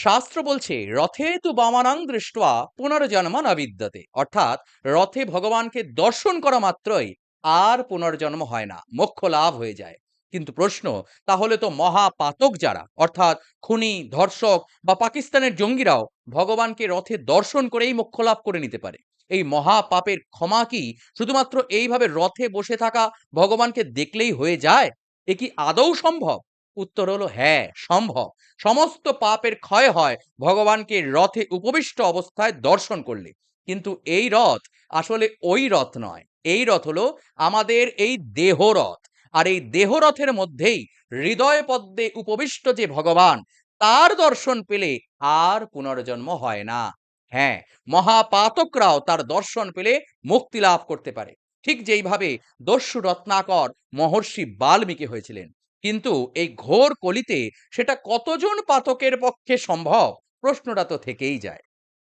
শাস্ত্র বলছে, রথে তু বামানাং দৃষ্টা পুনর্জন্ম না বিদ্যতে। অর্থাৎ, রথে ভগবানকে দর্শন করা মাত্রই আর পুনর্জন্ম হয় না, মোক্ষ লাভ হয়ে যায়। কিন্তু প্রশ্ন, তাহলে তো মহাপাতক যারা, অর্থাৎ খুনি, ধর্ষক বা পাকিস্তানের জঙ্গিরাও ভগবানকে রথে দর্শন করেই মোক্ষ লাভ করে নিতে পারে। এই মহাপাপের ক্ষমা কি শুধুমাত্র এইভাবে রথে বসে থাকা ভগবানকে দেখলেই হয়ে যায়? এ কি আদৌ সম্ভব? উত্তর হলো হ্যাঁ সম্ভব। সমস্ত পাপের ক্ষয় হয় ভগবানকে রথে উপবিষ্ট অবস্থায় দর্শন করলে। কিন্তু এই রথ আসলে ওই রথ নয়। এই রথ হলো আমাদের এই দেহ রথ। আর এই দেহ রথের মধ্যেই হৃদয় পদ্মে উপবিষ্ট যে ভগবান, তার দর্শন পেলে আর পুনর্জন্ম হয় না। হ্যাঁ মহাপাতকরাও তার দর্শন পেলে মুক্তি লাভ করতে পারে। ঠিক যেইভাবে দস্যু রত্নাকর মহর্ষি বাল্মীকি হয়েছিলেন। কিন্তু এই ঘোর কলিতে সেটা কতজন পাতকের পক্ষে সম্ভব? প্রশ্নটা তো থেকেই যায়।